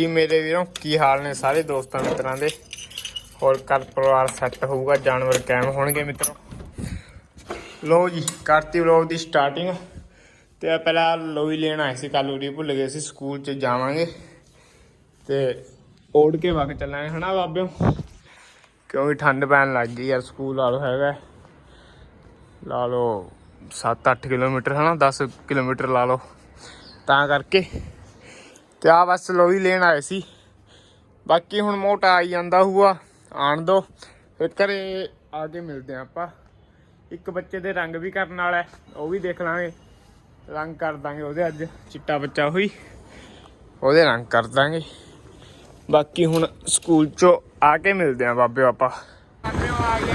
ਕੀ ਮੇਰੇ ਵੀਰੋ, ਕੀ ਹਾਲ ਨੇ ਸਾਰੇ ਦੋਸਤਾਂ ਮਿੱਤਰਾਂ ਦੇ? ਹੋਰ ਘਰ ਪਰਿਵਾਰ ਸੈੱਟ ਹੋਊਗਾ, ਜਾਨਵਰ ਕਾਇਮ ਹੋਣਗੇ ਮਿੱਤਰੋ। ਲੋ ਜੀ, ਕਰਤੀ ਵਲੌਗ ਦੀ ਸਟਾਰਟਿੰਗ ਤੇ ਪਹਿਲਾਂ ਲੋਈ ਲੈਣ ਆਏ ਸੀ ਕੱਲ ਉਰੀ ਭੁੱਲ ਗਏ ਸੀ, ਸਕੂਲ ਚ ਜਾਵਾਂਗੇ। ਤੇ ਓੜ ਕੇ ਵਗ ਚੱਲਾਂਗੇ, ਹਨਾ ਬਾਬਿਓ? ਕਿਉਂਕਿ ਠੰਡ ਪੈਣ ਲੱਗ ਗਈ ਯਾਰ, ਸਕੂਲ ਆਲੋ ਹੈਗਾ ਲਾ ਲਓ 7-8 ਕਿਲੋਮੀਟਰ, ਹਨਾ 10 ਕਿਲੋਮੀਟਰ ਲਾ ਲਓ। ਤਾਂ ਕਰਕੇ ਤੇ ਆ ਬਸ ਲੋਈ ਲੈਣ ਆਏ ਸੀ। ਬਾਕੀ ਹੁਣ ਮੋਟਾ ਆਈ ਜਾਂਦਾ ਹੂਆ, ਆਣ ਦੋ। ਫਿਰ ਘਰੇ ਆ ਕੇ ਮਿਲਦੇ ਆ ਆਪਾਂ। ਇੱਕ ਬੱਚੇ ਦੇ ਰੰਗ ਵੀ ਕਰਨ ਵਾਲਾ ਉਹ ਵੀ ਦੇਖ ਲਾਂਗੇ। ਰੰਗ ਕਰ ਦਾਂਗੇ ਉਹਦੇ ਅੱਜ, ਚਿੱਟਾ ਬੱਚਾ ਹੋਈ ਉਹਦੇ ਰੰਗ ਕਰ ਦਾਂਗੇ। ਬਾਕੀ ਹੁਣ ਸਕੂਲ ਚੋਂ ਆ ਕੇ ਮਿਲਦੇ ਆ ਬਾਬੇ ਆਪਾਂ। ਬਾਬਿਓ ਆ ਗਏ।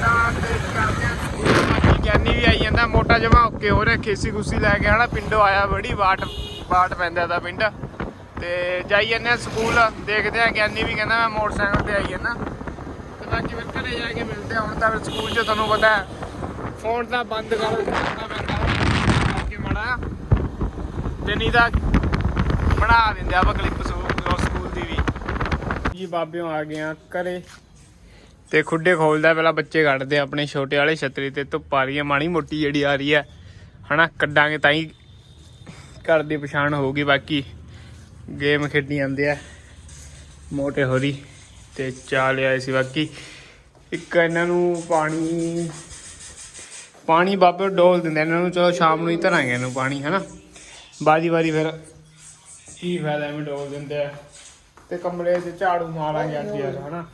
ਤਾਂ ਕਰਦੇ ਆ ਸਕੂਲ ਗਿਆਨੀ ਵੀ ਆਈ ਜਾਂਦਾ, ਮੋਟਾ ਜਮਾ ਓਕੇ ਹੋ ਰਿਹਾ, ਖੇਸੀ ਖੁਸੀ ਲੈ ਕੇ ਹਨਾ ਪਿੰਡੋਂ ਆਇਆ ਬੜੀ ਬਾਟ ਬਾਟ ਪੈਂਦਾ ਦਾ ਪਿੰਡ। ਤੇ ਜਾਈ ਜੰਨੇ ਆ ਸਕੂਲ, ਦੇਖਦੇ ਆ ਗਿਆਨੀ ਵੀ ਕਹਿੰਦਾ ਮੈਂ ਮੋਟਰਸਾਈਕਲ ਤੇ ਆਈ ਜਾਂਦਾ। ਤੇ ਬਾਕੀ ਫਿਰ ਘਰੇ ਜਾ ਕੇ ਮਿਲਦੇ ਆ, ਹੁਣ ਤਾਂ ਫਿਰ ਸਕੂਲ 'ਚ ਤੁਹਾਨੂੰ ਪਤਾ ਫੋਨ ਤਾਂ ਬੰਦ ਕਰੋ ਕਰਨਾ ਪੈਂਦਾ ਕਰਕੇ ਮੜਾ ਤੇ ਨਹੀਂ ਤਾਂ ਬਣਾ ਦਿੰਦੇ ਆ ਆਪਾਂ ਕਲਿੱਪ ਸਕੂਲ ਦੀ ਵੀ। ਜੀ ਬਾਬਿਓ ਆ ਗਏ ਆ ਘਰੇ। ਤੇ ਖੁੱਡੇ ਖੋਲਦਾ, ਪਹਿਲਾਂ ਬੱਚੇ ਕੱਢਦੇ ਆਪਣੇ ਛੋਟੇ ਵਾਲੇ ਛਤਰੀ ਤੇ, ਧੁੱਪ ਆ ਰਹੀ ਹੈ ਮਾੜੀ ਮੋਟੀ ਜਿਹੜੀ ਆ ਰਹੀ ਹੈ ਹਨਾ, ਕੱਢਾਂਗੇ ਤਾਂ ਹੀ ਘਰ ਦੀ ਪਛਾਣ ਹੋਊਗੀ ਬਾਕੀ। ਗੇਮ ਖੇਡੀ ਜਾਂਦੇ ਆ। ਮੋਟੇ ਹੋਰੀ ਤੇ ਚਾਲ ਆਏ ਸੀ ਬਾਕੀ। ਇੱਕ ਇਹਨਾਂ ਨੂੰ ਪਾਣੀ ਪਾਣੀ ਬਾਬੇ ਡੋਲ ਦਿੰਦੇ ਇਹਨਾਂ ਨੂੰ ਚਲੋ ਸ਼ਾਮ ਨੂੰ ਹੀ ਧਰਾਂਗੇ ਇਹਨੂੰ ਪਾਣੀ, ਹਨਾ? ਬਾਦੀ ਵਾਰੀ ਫਿਰ ਕੀ ਫਾਇਦਾ ਐਵੇਂ ਡੋਲ ਦਿੰਦੇ ਆ। ਤੇ ਕਮਰੇ 'ਚ ਝਾੜੂ ਮਾਰਾਂਗੇ ਅੱਜ ਯਾਰ, ਹਨਾ?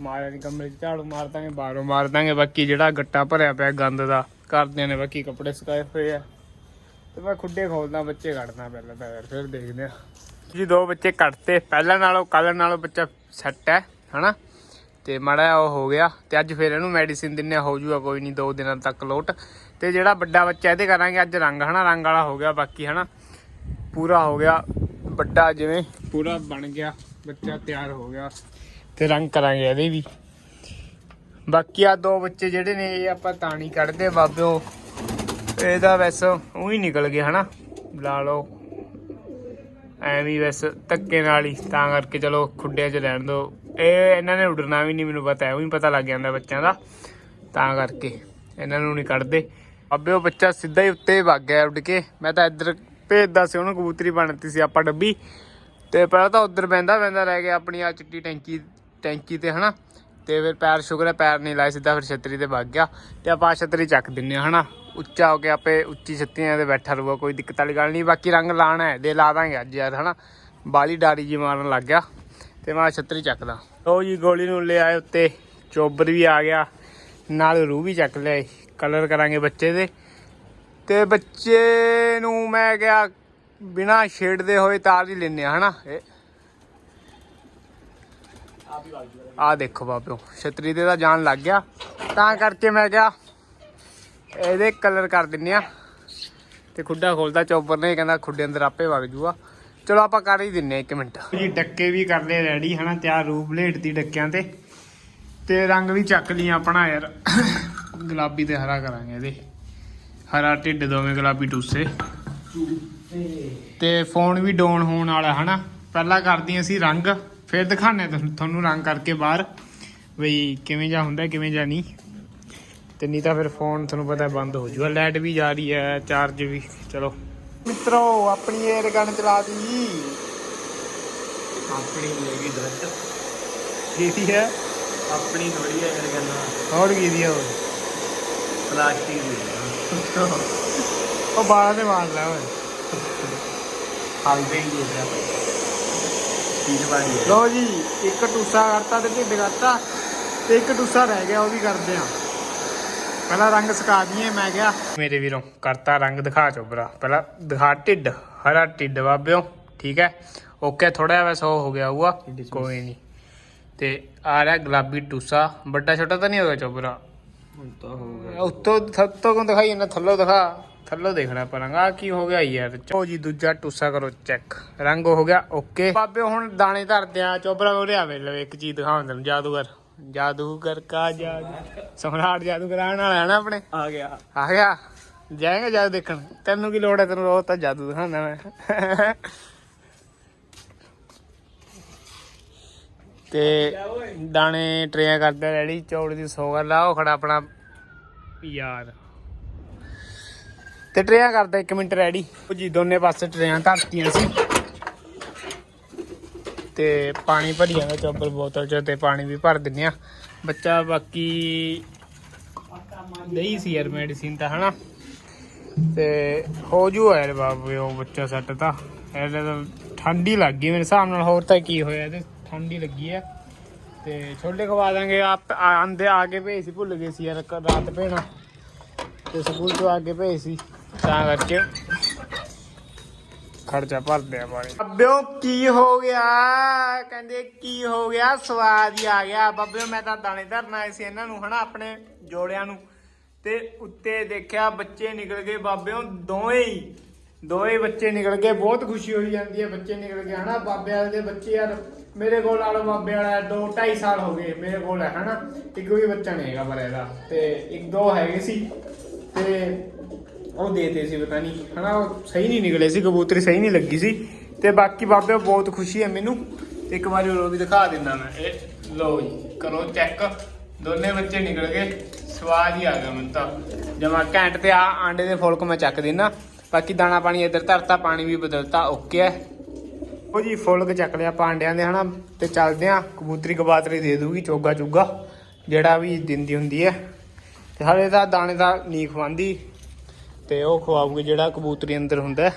ਮਾਰਿਆ ਨੀ ਕਮਰੇ 'ਚ, ਝਾੜੂ ਮਾਰ ਦਾਂਗੇ, ਬਾਹਰੋਂ ਮਾਰ ਦਾਂਗੇ। ਬਾਕੀ ਜਿਹੜਾ ਗੱਟਾ ਭਰਿਆ ਪਿਆ ਗੰਦ ਦਾ ਕਰਦਿਆਂ ਨੇ ਬਾਕੀ ਕੱਪੜੇ ਸੁਕਾਏ ਹੋਏ ਆ। ਤੇ ਮੈਂ ਖੁੱਡੇ ਖੋਲਦਾ, ਬੱਚੇ ਕੱਢਦਾ ਪਹਿਲਾਂ ਤਾਂ ਯਾਰ ਫਿਰ ਦੇਖਦੇ ਆ ਜੀ ਦੋ ਬੱਚੇ ਕੱਢਤੇ, ਪਹਿਲਾਂ ਨਾਲੋਂ ਕੱਲ ਨਾਲੋਂ ਬੱਚਾ ਸੈੱਟ ਹੈ, ਹਨਾ? ਤੇ ਮਾੜਾ ਜਿਹਾ ਉਹ ਹੋ ਗਿਆ, ਤੇ ਅੱਜ ਫਿਰ ਇਹਨੂੰ ਮੈਡੀਸਿਨ ਦਿੰਨੇ ਹੋ ਜੂਗਾ ਕੋਈ ਨਹੀਂ, ਦੋ ਦਿਨਾਂ ਤੱਕ ਲੋਟ। ਤੇ ਜਿਹੜਾ ਵੱਡਾ ਬੱਚਾ, ਇਹਦੇ ਕਰਾਂਗੇ ਅੱਜ ਰੰਗ, ਹਨਾ? ਰੰਗ ਵਾਲਾ ਹੋ ਗਿਆ ਬਾਕੀ, ਹਨਾ? ਪੂਰਾ ਹੋ ਗਿਆ, ਵੱਡਾ ਜਿਵੇਂ, ਪੂਰਾ ਬਣ ਗਿਆ, ਬੱਚਾ ਤਿਆਰ ਹੋ ਗਿਆ। ਤੇ ਰੰਗ ਕਰਾਂਗੇ ਇਹਦੇ ਵੀ। ਬਾਕੀ ਆ ਦੋ ਬੱਚੇ ਜਿਹੜੇ ਨੇ, ਇਹ ਆਪਾਂ ਤਾਂ ਨਹੀਂ ਕੱਢਦੇ ਬਾਬਿਓ ਇਹਦਾ ਵੈਸ ਉਹੀ ਨਿਕਲ ਗਿਆ ਹਨਾ, ਲਾ ਲਓ। ਐਵੇਂ ਹੀ ਧੱਕੇ ਨਾਲ ਹੀ, ਤਾਂ ਕਰਕੇ ਚਲੋ ਖੁੱਡਿਆਂ 'ਚ ਲੈਣ ਦੋ। ਇਹ ਇਹਨਾਂ ਨੇ ਉੱਡਣਾ ਵੀ ਨਹੀਂ ਮੈਨੂੰ ਪਤਾ ਐਵੇਂ ਹੀ ਪਤਾ ਲੱਗ ਜਾਂਦਾ ਬੱਚਿਆਂ ਦਾ। ਤਾਂ ਕਰਕੇ ਇਹਨਾਂ ਨੂੰ ਨਹੀਂ ਕੱਢਦੇ। ਅੱਬੇ ਉਹ ਬੱਚਾ ਸਿੱਧਾ ਹੀ ਉੱਤੇ ਵਗ ਗਿਆ ਉੱਡ ਕੇ। ਮੈਂ ਤਾਂ ਇੱਧਰ ਭੇਜਦਾ ਸੀ ਉਹਨੂੰ, ਕਬੂਤਰੀ ਬਣਤੀ ਸੀ ਆਪਾਂ ਡੱਬੀ। ਤੇ ਪਹਿਲਾਂ ਤਾਂ ਉੱਧਰ ਬੈੰਦਾ ਬੈੰਦਾ ਰਹਿ ਗਿਆ ਆਪਣੀ ਆ ਚਿੱਟੀ ਟੈਂਕੀ ਟੈਂਕੀ ਤੇ ਹਨਾ। ਤੇ ਫਿਰ ਪੈਰ ਸ਼ੁਕਰ ਹੈ, ਪੈਰ ਨਹੀਂ ਲਾਏ, ਸਿੱਧਾ ਫਿਰ ਛਤਰੀ ਤੇ ਵੱਗ ਗਿਆ ਤੇ ਆਪਾਂ ਆਹ ਛਤਰੀ ਚੱਕ ਦਿੰਨੇ ਆ ਹਨਾ? ਉੱਚਾ ਹੋ ਕੇ ਆਪੇ ਉੱਚੀ ਛੱਤੀਆਂ ਤੇ ਬੈਠਾ ਰਹੂਗਾ, ਕੋਈ ਦਿੱਕਤ ਵਾਲੀ ਗੱਲ ਨਹੀਂ। ਬਾਕੀ ਰੰਗ ਲਾਣਾ ਹੈ, ਦੇ ਲਾ ਦਾਂਗੇ ਅੱਜ ਯਾਰ, ਹਨਾ? ਬਾਲੀ ਡਾਰੀ ਜੀ ਮਾਰਨ ਲੱਗ ਗਿਆ ਤੇ ਮੈਂ ਆਹ ਛਤਰੀ ਚੱਕਦਾ ਲਓ ਜੀ, ਗੋਲੀ ਨੂੰ ਲੈ ਆਏ ਉੱਤੇ, ਚੋਬਰ ਵੀ ਆ ਗਿਆ, ਨਾਲ ਰੂਹ ਵੀ ਚੱਕ ਲਿਆਏ ਕਲਰ ਕਰਾਂਗੇ ਬੱਚੇ ਦੇ। ਤੇ ਬੱਚੇ ਨੂੰ ਮੈਂ ਕਿਹਾ, ਬਿਨਾ ਛੇੜਦੇ ਹੋਏ ਤਾਰ ਹੀ ਲੈਨੇ ਆ ਹਨਾ? ਇਹ ਆ ਦੇਖੋ ਬਾਬਿਓ, ਛਤਰੀ ਤੇ ਤਾਂ ਜਾਣ ਲੱਗ ਗਿਆ। ਤਾਂ ਕਰਕੇ ਮੈਂ ਕਿਹਾ, ਇਹਦੇ ਕਲਰ ਕਰ ਦਿੰਨੇ ਆ। ਤੇ ਖੁੱਡਾ ਖੋਲਦਾ, ਚੌਪਰ ਨੇ, ਕਹਿੰਦਾ ਖੁੱਡੇ ਅੰਦਰ ਆਪੇ ਵਗ ਜੂਗਾ। ਚਲੋ ਆਪਾਂ ਕਰ ਹੀ ਦਿੰਨੇ ਆ 1 ਮਿੰਟ। ਜੀ, ਡੱਕੇ ਵੀ ਕਰ ਲਏ ਰੈਡੀ ਹਨਾ, ਤਿਆਰ ਰੂਪ ਬਲੇਡ ਦੀ ਡੱਕਿਆਂ ਤੇ। ਤੇ ਰੰਗ ਵੀ ਚੱਕ ਲਿਆ ਆਪਣਾ ਯਾਰ। ਗੁਲਾਬੀ ਤੇ ਹਰਾ ਕਰਾਂਗੇ ਇਹਦੇ। ਹਰਾ ਢਿੱਡ ਦੋਵੇਂ ਗੁਲਾਬੀ ਟੂਸੇ। ਤੇ ਫੋਨ ਵੀ ਡਾਊਨ ਹੋਣ ਵਾਲਾ, ਹਨਾ। ਪਹਿਲਾਂ ਕਰਦੀਆਂ ਸੀ ਰੰਗ। ਫਿਰ ਦਿਖਾਣੇ ਤੁਹਾਨੂੰ ਰੰਗ ਕਰਕੇ ਬਾਹਰ ਬਈ ਕਿਵੇਂ ਜਾ ਹੁੰਦਾ ਕਿਵੇਂ ਜਾ ਨਹੀਂ। ਤੇ ਨਹੀਂ ਤਾਂ ਫਿਰ ਫੋਨ ਤੁਹਾਨੂੰ ਪਤਾ ਬੰਦ ਹੋ ਜੂਗਾ। ਲਾਈਟ ਵੀ ਜਾ ਰਹੀ ਹੈ ਚਾਰਜ ਵੀ। ਚਲੋ। ਮਿੱਤਰੋ ਆਪਣੀ 에ਅਰ ਗਨ ਚਲਾ ਦੀ। ਆਪਣੀ ਹੈਗੀ ਦਰਦ ਕੀਦੀ ਹੈ? ਆਪਣੀ ਥੋੜੀ ਹੈ ਯਾਰ ਗੱਲ ਹੋਰ ਕੀਦੀ ਹੈ ਉਹ ਪਲਾਸਟਿਕ ਦੀ ਉਹ ਬਾਲਾਂ ਤੇ ਮਾਰ ਲੈ ਓਏ। ਹਾਲਦੇ ਹੀ ਹੈ। ਹੈ। ਲੋ ਜੀ ਇੱਕ ਟੂਸਾ ਕਰਤਾ ਤੇ ਢਿੱਡ ਕਰਤਾ ਤੇ ਇੱਕ ਟੂਸਾ ਰਹਿ ਗਿਆ ਉਹ ਵੀ ਕਰਦੇ ਆ ਪਹਿਲਾਂ ਰੰਗ ਸਕਾ ਦਈਏ ਮੈਂ ਕਿਹਾ ਮੇਰੇ ਵੀਰੋਂ ਕਰਤਾ ਰੰਗ ਦਿਖਾ ਚੋਬਰਾ ਪਹਿਲਾਂ ਦਿਖਾ ਢਿੱਡ ਹਰਾ ਢਿੱਡ ਬਾਬਿਓ ਠੀਕ ਹੈ? ਓਕੇ ਥੋੜਾ ਜਿਹਾ ਵੈਸਾ ਹੋ ਗਿਆ ਹੁਆ ਕੋਈ ਨਹੀਂ। ਤੇ ਆ ਰਿਹਾ ਗੁਲਾਬੀ ਟੂਸਾ ਵੱਡਾ ਛੋਟਾ ਤਾਂ ਨਹੀਂ ਹੋਗਾ ਚੋਬਰਾ ਹੁਣ ਤਾਂ ਹੋ ਗਿਆ। ਉੱਤੋਂ ਥੱਤੋਂ ਕੋ ਦਿਖਾਈ ਜਾਂਦਾ ਥੱਲੋਂ ਦਿਖਾ। ਥੱਲੋਂ ਦੇਖਣਾ ਪਰ ਆ ਕੀ ਹੋ ਗਿਆ ਯਾਰ? ਚੋ ਜੀ ਦੂਜਾ ਟੂਸਾ ਕਰੋ ਚੈੱਕ ਰੰਗ ਹੋ ਗਿਆ ਓਕੇ ਬਾਬੇ ਹੁਣ ਦਾਣੇ ਧਰਦੇ ਆ। ਚੋਬਰਾ ਹੋ ਰਿਹਾ ਵੇਲੇ ਇੱਕ ਚੀਜ਼ ਦਿਖਾਉਣ ਤੈਨੂੰ ਜਾਦੂਗਰ। ਜਾਦੂਗਰ ਕਾ ਜਾਦੂ। ਸਮਰਾਟ ਜਾਦੂਗਰ ਆਣ ਵਾਲਾ ਹੈ ਨਾ ਆਪਣੇ? ਆ ਗਿਆ। ਆ ਗਿਆ। ਜਾਏਗਾ ਜਾਦੂ ਦੇਖਣ। ਤੈਨੂੰ ਕੀ ਲੋੜ ਹੈ? ਤੈਨੂੰ ਉਹ ਤਾਂ ਜਾਦੂ ਦਿਖਾਉਂਦਾ ਮੈਂ। ਤੇ ਦਾਣੇ ਟਰੇਆਂ ਕਰਦਾ ਰੈਡੀ ਚੌੜ ਦੀ ਸੌ ਕਰ ਲਾ ਉਹ ਖੜਾ ਆਪਣਾ ਯਾਰ ਤੇ ਟਰੇਆਂ ਕਰਦਾ 1 ਮਿੰਟ ਰੈਡੀ। ਉਹ ਜੀ ਦੋਨੇ ਪਾਸੇ ਟਰੇਆਂ ਧਰਤੀਆਂ ਸੀ। ਤੇ ਪਾਣੀ ਭਰੀ ਜਾਂਦਾ ਚੋਬਰ ਬੋਤਲ ਚ ਤੇ ਪਾਣੀ ਵੀ ਭਰ ਦਿੰਨੇ ਆ। ਬੱਚਾ ਬਾਕੀ ਨਹੀਂ ਸੀ ਯਾਰ ਮੈਡੀਸਿਨ ਤਾਂ, ਹਨਾ? ਤੇ ਹੋ ਜੂ ਯਾਰ ਬਾਬੇ ਉਹ ਬੱਚਾ ਸੱਟ ਤਾਂ। ਇਹਦੇ ਤਾਂ ਠੰਡੀ ਲੱਗ ਗਈ, ਮੇਰੇ ਹਿਸਾਬ ਨਾਲ ਹੋਰ ਤਾਂ ਕੀ ਹੋਇਆ ਤੇ ਠੰਡੀ ਲੱਗੀ ਹੈ ਤੇ ਛੋਲੇ ਖਵਾ ਦਾਂਗੇ, ਆਪ ਆਂਦੇ ਆ ਕੇ ਭੇਜ ਸੀ ਭੁੱਲ ਗਏ ਸੀ ਯਾਰ ਰਾਤ ਭੇਣਾ। ਤੇ ਸਕੂਲ ਤੋਂ ਆ ਕੇ ਭੇਜ ਸੀ। ਤਾਂ ਕਰਕੇ ਖਰਚਾ ਭਰਦੇ ਆ ਪਾਣੀ। ਬੱਬਿਓ, ਕੀ ਹੋ ਗਿਆ? ਕਹਿੰਦੇ, ਕੀ ਹੋ ਗਿਆ? ਸਵਾਦ ਹੀ ਆ ਗਿਆ। ਬੱਬਿਓ, ਮੈਂ ਤਾਂ ਦਾਣੇ ਧਰਨਾ ਆਏ ਸੀ ਇਹਨਾਂ ਨੂੰ, ਹਨਾ, ਆਪਣੇ ਜੋੜਿਆਂ ਨੂੰ। ਤੇ ਉੱਤੇ ਦੇਖਿਆ ਬੱਚੇ ਨਿਕਲ ਗਏ। ਬਾਬਿਓ, ਦੋਵੇਂ ਹੀ, ਦੋਵੇਂ ਬੱਚੇ ਨਿਕਲ ਗਏ। ਬਹੁਤ ਖੁਸ਼ੀ ਹੋਈ ਜਾਂਦੀ ਹੈ, ਬੱਚੇ ਨਿਕਲ ਗਏ, ਹਨਾ। ਬਾਬੇ ਵਾਲੇ ਦੇ ਬੱਚੇ ਯਾਰ, ਮੇਰੇ ਕੋਲ ਆਲੋ ਬਾਬੇ ਵਾਲਾ 2 2.5 ਸਾਲ ਹੋ ਗਏ ਮੇਰੇ ਕੋਲ ਹੈ, ਹਨਾ। ਇੱਕ ਵੀ ਬੱਚਾ ਨਹੀਂ ਹੈਗਾ ਪਰ ਇਹਦਾ। ਤੇ ਇੱਕ ਦੋ ਹੈਗੇ ਸੀ। ਤੇ ਉਹ ਦੇਤੇ ਸੀ, ਪਤਾ ਨਹੀਂ ਹਨਾ, ਉਹ ਸਹੀ ਨਹੀਂ ਨਿਕਲੇ ਸੀ, ਕਬੂਤਰੀ ਸਹੀ ਨਹੀਂ ਲੱਗੀ ਸੀ। ਤੇ ਬਾਕੀ ਬਾਬੇ ਬਹੁਤ ਖੁਸ਼ੀ ਹੈ ਮੈਨੂੰ। ਤੇ ਇੱਕ ਵਾਰੀ ਉਹ ਵੀ ਦਿਖਾ ਦਿੰਦਾ ਮੈਂ। ਇਹ ਲਓ ਜੀ, ਕਰੋ ਚੈੱਕ ਦੋਨੇ ਬੱਚੇ ਨਿਕਲ ਗਏ। ਸਵਾਦ ਹੀ ਆ ਗਿਆ ਮੈਨੂੰ ਤਾਂ। ਜਮਾ ਘੈਂਟ ਤੇ ਆ ਆਂਡੇ ਦੇ ਫੁਲਕ ਮੈਂ ਚੱਕ ਦਿੰਨਾ ਬਾਕੀ ਦਾਣਾ ਪਾਣੀ ਇੱਧਰ ਧਰਤਾ, ਪਾਣੀ ਵੀ ਬਦਲਤਾ ਓਕੇ ਹੈ। ਉਹ ਜੀ, ਫੁਲਕ ਚੱਕ ਲਿਆ ਪਾਂਡਿਆਂ ਦੇ, ਹਨਾ। ਤੇ ਚੱਲਦੇ ਆ ਕਬੂਤਰੀ ਕਬਾਤਰੀ ਦੇ ਦੂਗੀ ਚੋਗਾ ਚੁੱਗਾ ਜਿਹੜਾ ਵੀ ਦਿੰਦੀ ਹੁੰਦੀ ਹੈ। ਤੇ ਹਾਲੇ ਤਾਂ ਦਾਣੇ ਦਾ ਨਹੀਂ ਖਵਾਉਂਦੀ। ਤੇ ਉਹ ਖਵਾਉਗੀ ਜਿਹੜਾ ਕਬੂਤਰੀ ਅੰਦਰ ਹੁੰਦਾ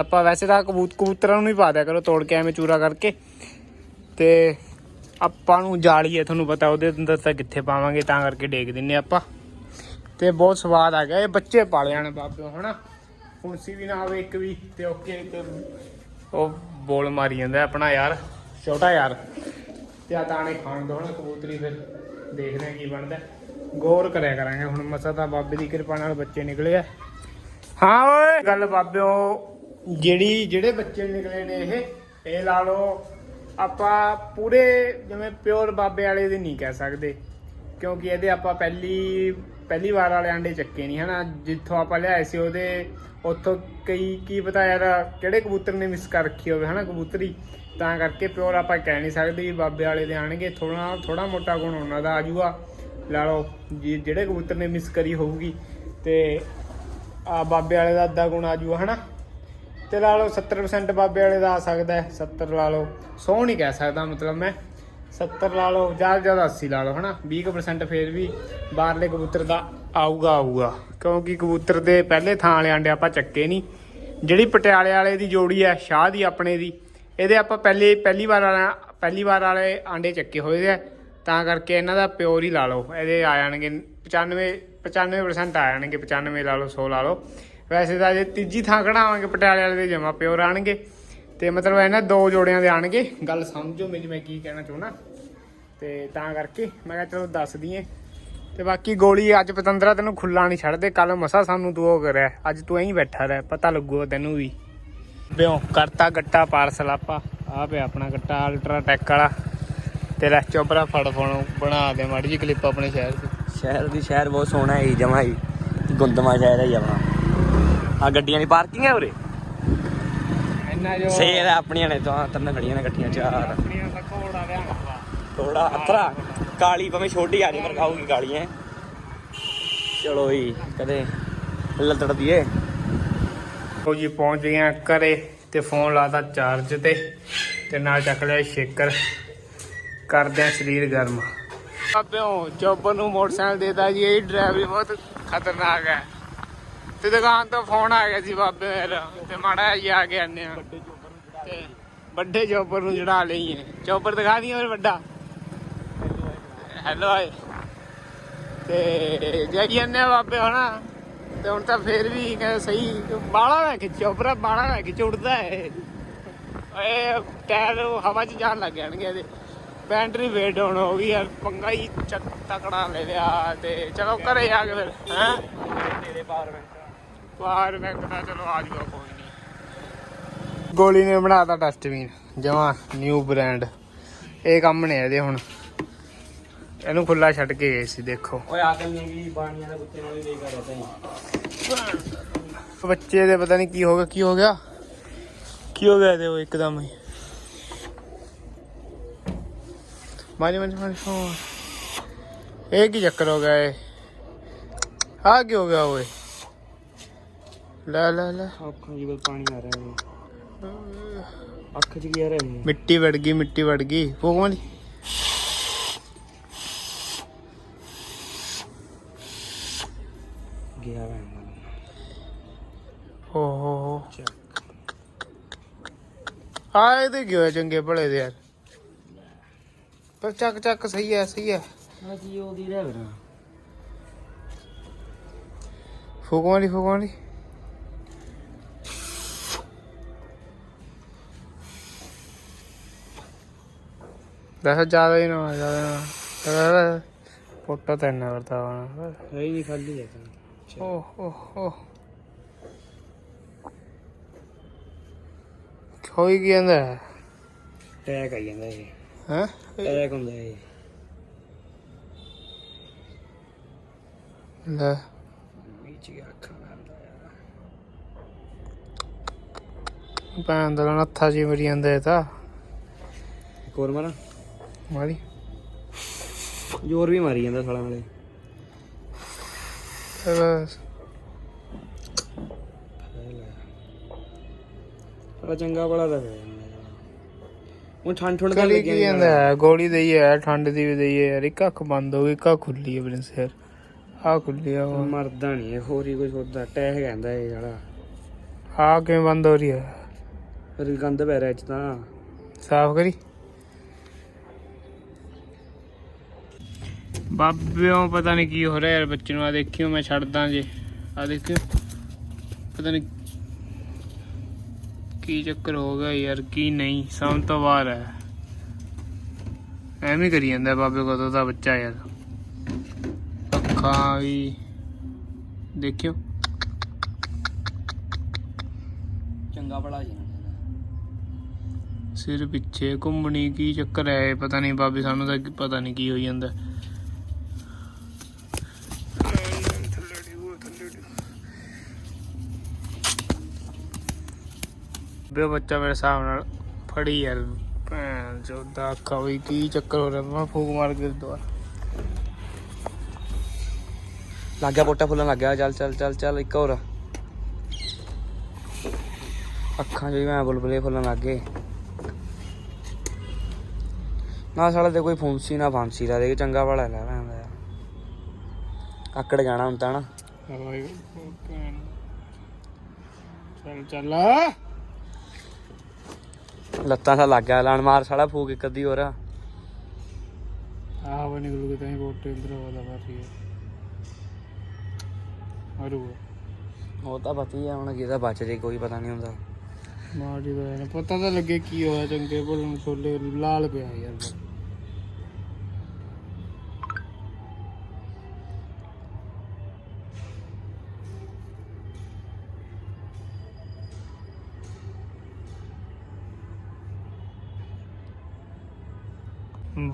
ਆਪਾਂ ਵੈਸੇ ਤਾਂ ਕਬੂਤ, ਕਬੂਤਰਾਂ ਨੂੰ ਹੀ ਪਾ ਦਿਆ ਕਰੋ, ਤੋੜ ਕੇ ਐਵੇਂ ਚੂਰਾ ਕਰਕੇ। ਤੇ ਆਪਾਂ ਨੂੰ ਜਾਲੀ ਹੈ, ਤੁਹਾਨੂੰ ਪਤਾ ਉਹਦੇ ਅੰਦਰ ਤਾਂ ਕਿੱਥੇ ਪਾਵਾਂਗੇ, ਤਾਂ ਕਰਕੇ ਡੇਕ ਦਿੰਨੇ ਆਪਾਂ। ਤੇ ਬਹੁਤ ਸਵਾਦ ਆ ਗਿਆ, ਇਹ ਬੱਚੇ ਪਾਲੇ ਜਾਣ ਬਾਬਿਓ, ਹਨਾ। ਫੁੰਸੀ ਵੀ ਨਾ ਆਵੇ ਇੱਕ ਵੀ, ਤੇ ਓਕੇ ਤੇ ਉਹ ਬੋਲ ਮਾਰੀ ਜਾਂਦਾ ਆਪਣਾ ਯਾਰ, ਛੋਟਾ ਯਾਰ। ਤੇ ਆ ਦਾਣੇ ਖਾਣ ਦੋ ਨਾ ਕਬੂਤਰੀ ਫਿਰ ਦੇਖਦੇ ਆ ਕੀ ਬਣਦਾ ਗੌਰ ਕਰਿਆ ਕਰਾਂਗੇ, ਹੁਣ ਮਸਾ ਤਾਂ ਬਾਬੇ ਦੀ ਕਿਰਪਾ ਨਾਲ ਬੱਚੇ ਨਿਕਲੇ ਆ। ਹਾਂ ਓਏ। ਗੱਲ ਬਾਬਿਓ, ਜਿਹੜੀ, ਜਿਹੜੇ ਬੱਚੇ ਨਿਕਲੇ ਨੇ ਇਹ ਇਹ ਲਾ ਲਓ, ਆਪਾਂ ਪੂਰੇ ਜਿਵੇਂ ਪਿਓਰ ਬਾਬੇ ਵਾਲੇ ਦੇ ਨਹੀਂ ਕਹਿ ਸਕਦੇ, ਕਿਉਂਕਿ ਇਹਦੇ ਆਪਾਂ ਪਹਿਲੀ ਪਹਿਲੀ ਵਾਰ ਵਾਲੇ ਆਂਡੇ ਚੱਕੇ ਨਹੀਂ ਹਨਾ? ਜਿੱਥੋਂ ਆਪਾਂ ਲਿਆਏ ਸੀ ਉਹਦੇ, ਉੱਥੋਂ ਕਈ, ਕੀ ਪਤਾ ਯਾਰ, ਕਿਹੜੇ ਕਬੂਤਰ ਨੇ ਮਿਸ ਕਰ ਰੱਖੀ ਹੋਵੇ, ਹਨਾ, ਕਬੂਤਰੀ? ਤਾਂ ਕਰਕੇ ਪਿਓਰ ਆਪਾਂ ਕਹਿ ਨਹੀਂ ਸਕਦੇ ਵੀ ਬਾਬੇ ਵਾਲੇ ਦੇ ਆਣਗੇ ਥੋੜਾ ਥੋੜਾ ਮੋਟਾ ਗੁਣ ਉਹਨਾਂ ਦਾ ਆਜੂਗਾ ਲਾ ਲਓ, ਜੀ- ਜਿਹੜੇ ਕਬੂਤਰ ਨੇ ਮਿਸ ਕਰੀ ਹੋਊਗੀ, ਤੇ ਆ ਬਾਬੇ ਵਾਲੇ ਦਾ ਅੱਧਾ ਗੁਣ ਆਜੂਗਾ ਹਨਾ? ਤੇ ਲਾ ਲਓ 70% ਬਾਬੇ ਵਾਲੇ ਦਾ ਆ ਸਕਦਾ ਹੈ 70 ਲਾ ਲਓ। 100 ਨਹੀਂ ਕਹਿ ਸਕਦਾ ਮਤਲਬ ਮੈਂ। 70 ਲਾ ਲਓ, ਜ਼ਿਆਦਾ ਜ਼ਿਆਦਾ 80 ਲਾ ਲਓ, ਹਨਾ? 20% ਫੇਰ ਵੀ ਬਾਹਰਲੇ ਕਬੂਤਰ ਦਾ ਆਊਗਾ ਆਊਗਾ। ਕਿਉਂਕਿ ਕਬੂਤਰ ਦੇ ਪਹਿਲੇ ਥਾਂ ਵਾਲੇ ਆਂਡੇ ਆਪਾਂ ਚੱਕੇ ਨਹੀਂ। ਜਿਹੜੀ ਪਟਿਆਲੇ ਵਾਲੇ ਦੀ ਜੋੜੀ ਹੈ, ਸ਼ਾਹ ਦੀ, ਆਪਣੇ ਦੀ, ਇਹਦੇ ਆਪਾਂ ਪਹਿਲੇ, ਪਹਿਲੀ ਵਾਰ ਵਾਲਾ, ਪਹਿਲੀ ਵਾਰ ਵਾਲੇ ਆਂਡੇ ਚੱਕੇ ਹੋਏ ਆ। ਤਾਂ ਕਰਕੇ ਇਹਨਾਂ ਦਾ ਪਿਓਰ ਹੀ ਲਾ ਲਓ। ਇਹਦੇ ਆ ਜਾਣਗੇ 95 95% ਆ ਜਾਣਗੇ 95 ਲਾ ਲਓ 100 ਲਾ ਲਓ। ਵੈਸੇ ਤਾਂ ਜੇ ਤੀਜੀ ਥਾਂ ਕਢਾਵਾਂਗੇ, ਪਟਿਆਲੇ ਵਾਲੇ ਦੇ ਜਮਾ ਪਿਓਰ ਆਣਗੇ ਤੇ ਮਤਲਬ ਇਹਨਾਂ ਦੋ ਜੋੜਿਆਂ ਦੇ ਆਣਗੇ। ਗੱਲ ਸਮਝੋ ਮੇਰੀ, ਮੈਂ ਕੀ ਕਹਿਣਾ ਚਾਹੁੰਦਾ। ਤੇ ਤਾਂ ਕਰਕੇ ਮੈਂ ਕਿਹਾ ਚਲੋ ਦੱਸ ਦਈਏ। ਤੇ ਬਾਕੀ ਗੋਲੀ ਅੱਜ ਪਤੰਦਰਾ ਤੈਨੂੰ ਖੁੱਲਾ ਨਹੀਂ ਛੱਡਦੇ। ਕੱਲ ਮਸਾ ਸਾਨੂੰ ਤੂੰ ਉਹ ਕਰਿਆ। ਅੱਜ ਤੂੰ ਐਂ ਬੈਠਾ ਰਹਿ। ਪਤਾ ਲੱਗੂਗਾ ਤੈਨੂੰ ਵੀ। ਬਿਓ ਕਰਤਾ ਗੱਟਾ ਪਾਰਸਲ ਆਪਾਂ। ਆ ਪਿਆ ਆਪਣਾ ਗੱਟਾ ਅਲਟਰਾ ਟੈਕ ਵਾਲਾ। ਤੇ ਲੈ ਚੋਪਰਾ ਫੜ ਫੋਨ, ਬਣਾ ਦੇ। ਮਾੜੀ ਜੀ ਕਲਿੱਪ ਆਪਣੇ ਸ਼ਹਿਰ ਦੀ। ਸ਼ਹਿਰ ਦੀ ਸ਼ਹਿਰ ਬਹੁਤ ਸੋਹਣਾ ਹੈ ਜਮਾ ਹੀ। ਗੁੰਦਮਾ ਸ਼ਹਿਰ ਹੈ ਜਮਾ ਆ ਗੱਡੀਆਂ ਦੀ ਪਾਰਕਿੰਗ ਹੈ ਉਰੇ? ਇੰਨਾ ਜੋ ਹੈ ਆਪਣੀਆਂ ਨੇ ਤਾਂ ਤਿੰਨ ਖੜੀਆਂ ਨੇ ਇਕੱਠੀਆਂ ਚਾਰ। ਆਪਣੀਆਂ ਦਾ ਘੋੜਾ ਲਿਆਂਦਾ ਥੋੜਾ ਅਥਰਾ ਕਾਲੀ ਭਾਵੇਂ ਛੋਟੀ ਆ ਜੇ ਪਰ ਖਾਊਗੀ ਕਾਲੀਆਂ। ਚਲੋ ਜੀ ਕਦੇ ਲੱਤੜ ਦੀਏ ਉਹ ਜੀ ਪਹੁੰਚ ਗਏ ਘਰੇ ਤੇ ਫੋਨ ਲਾਤਾ ਚਾਰਜ ਤੇ। ਤੇ ਨਾਲ ਚੱਕ ਲਿਆ ਸ਼ੇਕਰ। ਕਰਦੇ ਆ ਸਰੀਰ ਗਰਮ। ਆਪਿਓ ਚੋਪਰ ਨੂੰ ਮੋਟਰਸਾਈਕਲ ਦੇਤਾ ਜੀ ਇਹ ਡਰਾਈਵਰੀ ਬਹੁਤ ਖਤਰਨਾਕ ਹੈ। ਤੇ ਦੁਕਾਨ ਤੋਂ ਫੋਨ ਆ ਗਿਆ ਸੀ ਬਾਬੇ ਮੇਰਾ ਤੇ ਮਾੜਾ ਜਿਹਾ ਆ ਕੇ ਆਨੇ ਆ। ਤੇ ਵੱਡੇ ਚੋਪਰ ਨੂੰ ਚੜਾ ਲਈਏ। ਚੋਪਰ ਦਿਖਾ ਦਈਏ ਫਿਰ ਵੱਡਾ। ਹੈਲੋ ਆਏ। ਤੇ ਜਾਈ ਜਾਂਦੇ ਆ ਬਾਬੇ ਹਣਾ। ਤੇ ਹੁਣ ਤਾਂ ਫੇਰ ਵੀ ਕਹਿੰਦੇ ਸਹੀ ਬਾਲਾ ਨਾ ਖਿੱਚੋ ਪਰ ਬਾਲਾ ਨਾ ਖਿੱਚ ਉੜਦਾ ਹੈ ਏ ਟਾਇਰ ਹਵਾ 'ਚ ਜਾਣ ਲੱਗ ਜਾਣਗੇ ਇਹਦੇ। ਬੈਟਰੀ ਵੇਟ ਡਾਊਨ ਹੋ ਗਈ ਯਾਰ ਪੰਗਾ ਹੀ ਚੱਕ ਤਕੜਾ ਲੈ ਲਿਆ ਤੇ ਚਲੋ ਘਰੇ ਆ ਕੇ ਫਿਰ ਹੈ? ਤੇਰੇ ਪਾਵਰ ਬਾਹਰ ਮੈਂ ਕਹਿੰਦਾ ਚਲੋ ਆ ਜਾਊਗਾ ਕੋਈ ਨਹੀਂ ਗੋਲੀ ਨੇ ਬਣਾਤਾ ਡਸਟਬਿਨ ਜਮਾ ਨਿਊ ਬ੍ਰਾਂਡ ਇਹ ਕੰਮ ਨੇ ਇਹਦੇ ਹੁਣ। ਇਹਨੂੰ ਖੁੱਲਾ ਛੱਡ ਕੇ ਗਏ ਸੀ ਦੇਖੋ। ਓਏ ਆਕਲ ਨੇ ਵੀ ਬਾਣੀਆਂ ਦੇ ਕੁੱਤੇ ਨਾਲ ਵੀ ਦੇਖ ਰਿਹਾ ਤਾਂ ਬੱਚੇ ਦੇ ਪਤਾ ਨਹੀਂ ਕੀ ਹੋ ਗਿਆ ਕੀ ਹੋ ਗਿਆ? ਕੀ ਹੋ ਗਿਆ ਇਹਦੇ ਉਹ ਇੱਕਦਮ ਹੀ? ਮਾਰੀ ਮਾਰੀ ਮਾਰੀ ਫੋਨ ਇਹ ਕੀ ਚੱਕਰ ਹੋ ਗਿਆ ਇਹ ਆ ਕੀ ਹੋ ਗਿਆ ਓਏ? ਲੈ ਲੈ ਲੈ। ਅੱਖਾਂ ਜੀ ਪਾਣੀ ਆ ਰਿਹਾ ਹੈ ਅੱਖ 'ਚ ਕੀ ਆ ਰਿਹਾ ਹੈ ਮਿੱਟੀ ਵੜ ਗਈ ਮਿੱਟੀ ਵੜ ਗਈ। ਫੂਕ ਮਾਰੀ। ਗਿਆ ਹੈ ਓ ਹੋ ਹੋ ਚੱਕ। ਆ ਇਹਦੇ ਕੀ ਹੋਇਆ ਚੰਗੇ ਭਲੇ ਦੇ ਯਾਰ? ਪਰ ਚੱਕ ਚੱਕ ਸਹੀ ਹੈ ਸਹੀ ਹੈ। ਆ ਕੀ ਉਹਦੀ ਰਹਿ ਬਣਾ ਫੂਕ ਮਾਰੀ ਫੂਕ ਮਾਰੀ ਦੱਸ ਜ਼ਿਆਦਾ ਹੀ ਨਾ ਜ਼ਿਆਦਾ ਨਾ। ਫੋਟੋ ਤਾਂ ਇੰਨਾ ਕਰਦਾ ਵਾ ਹੈ ਹੀ ਨਹੀਂ ਖਾਲੀ ਹੈ ਤਾਂ। ਓ ਓ ਓ ਹੋਈ ਕੀ ਜਾਂਦਾ ਟੈਕ ਆਈ ਜਾਂਦਾ ਇਹ। ਹੈਂ? ਟੈਕ ਹੁੰਦਾ ਇਹ ਲੈ। ਵਿੱਚ ਗਿਆ ਅੱਖਾਂ ਦਾ ਭੈਣ ਦਾ ਨੱਥਾ ਜੀ ਮਰੀ ਜਾਂਦਾ ਇਹ ਤਾਂ। ਕੋਰ ਮਾਰਾ। ਮਾਰੀ। ਜ਼ੋਰ ਵੀ ਮਾਰੀ ਜਾਂਦਾ ਸਾਲਾ ਨਾਲੇ। ਬਸ। ਸਾਲਾ ਚੰਗਾ ਬੜਾ ਦਾ ਹੈ। ਉਹ ਠੰਡ ਠੰਡ ਕਲੀ ਕੀ ਜਾਂਦਾ ਹੈ? ਗੋਲੀ ਦਈ ਹੈ ਠੰਡ ਦੀ ਵੀ ਦਈ ਹੈ। ਯਾਰ ਇੱਕ ਅੱਖ ਬੰਦ ਹੋ ਗਈ ਇੱਕ ਅੱਖ ਖੁੱਲੀ ਹੈ ਪ੍ਰਿੰਸ ਯਾਰ ਆ ਖੁੱਲੀ ਆ ਉਹ। ਮਰਦਾ ਨਹੀਂ ਇਹ ਹੋਰ ਹੀ ਕੁਝ ਹੁੰਦਾ। ਟੈਕ ਕਹਿੰਦਾ ਇਹ ਜਿਹੜਾ ਆ ਕਿਵੇਂ ਬੰਦ ਹੋ ਰਹੀ ਹੈ? ਫਿਰ ਗੰਦ ਪੈ ਰਿਹਾ ਇਹ ਚ ਤਾਂ। ਸਾਫ਼ ਕਰੀ। ਬਾਬਿਓ ਪਤਾ ਨਹੀਂ ਕੀ ਹੋ ਰਿਹਾ ਯਾਰ ਬੱਚੇ ਨੂੰ ਆ ਦੇਖਿਓ ਮੈਂ ਛੱਡਦਾ ਜੇ। ਆ ਦੇਖਿਓ। ਪਤਾ ਨਹੀਂ ਕੀ ਚੱਕਰ ਹੋ ਗਿਆ ਯਾਰ ਕੀ ਨਹੀਂ? ਸਮਝ ਤੋਂ ਬਾਹਰ ਹੈ। ਐਵੇਂ ਕਰੀ ਜਾਂਦਾ ਬਾਬੇ ਕੋਲ ਦਾ ਬੱਚਾ ਯਾਰ। ਅੱਖਾਂ ਵੀ ਦੇਖਿਓ। ਚੰਗਾ ਬੜਾ ਜੀ ਸਿਰ ਪਿੱਛੇ ਘੁੰਮਣੀ ਕੀ ਚੱਕਰ ਹੈ ਪਤਾ ਨਹੀਂ ਬਾਬੇ ਸਾਨੂੰ ਤਾਂ ਪਤਾ ਨਹੀਂ ਕੀ ਹੋਈ ਜਾਂਦਾ। ਬੇ ਬੱਚਾ ਮੇਰੇ ਹਿਸਾਬ ਨਾਲ ਫੜੀ ਯਾਰ ਭੈਣ ਅੱਖਾਂ ਵੀ ਕੀ ਚੱਕਰ ਹੋ ਰਿਹਾ? ਮੈਂ ਫੂਕ ਮਾਰ ਕੇ ਦੁਆ ਲੱਗ ਗਿਆ ਪੋਟਾ ਫੁੱਲਣ ਲੱਗ ਗਿਆ। ਚੱਲ ਚੱਲ ਚੱਲ ਚੱਲ ਇੱਕ ਹੋਰ। ਅੱਖਾਂ ਵੀ ਮੈਂ ਬੁਲਬੁਲੇ ਫੁੱਲਣ ਲੱਗ ਗਏ। ਨਾ ਸਾਲਾ ਤੇ ਕੋਈ ਫੁੰਸੀ ਨਾ ਫਾਂਸੀ ਦਾ ਦੇ ਚੰਗਾ ਵਾਲਾ ਲੈ ਹੁੰਦਾ ਆਕੜ ਜਾਣਾ ਤਾਂ ਨਾ ਚੱਲ ਚੱਲ। ਲੱਤਾਂ ਸਾ ਲੱਗ ਗਿਆ ਲਾਣ ਮਾਰ ਸਾਲਾ ਫੂਕ ਇੱਕ ਅੱਧੀ ਹੋਰ। ਆਹ ਵਾ ਨਿਕਲੂ ਕਿ ਤੈਨੂੰ ਬੋਟੇ ਅੰਦਰ ਵਾਲਾ ਬਾਰੀ ਹੈ। ਅਰੂ ਉਹ ਤਾਂ ਪਤਾ ਹੀ ਆ ਹੁਣ ਕਿਹਦਾ ਬਚ ਜੇ ਕੋਈ ਪਤਾ ਨਹੀਂ ਹੁੰਦਾ। ਮਾੜੀ ਦਾ ਪਤਾ ਤਾਂ ਲੱਗੇ ਕੀ ਹੋਇਆ ਚੰਗੇ ਭਲੇ ਨੂੰ ਛੋਲੇ ਲਾਲ ਪਿਆ ਯਾਰ।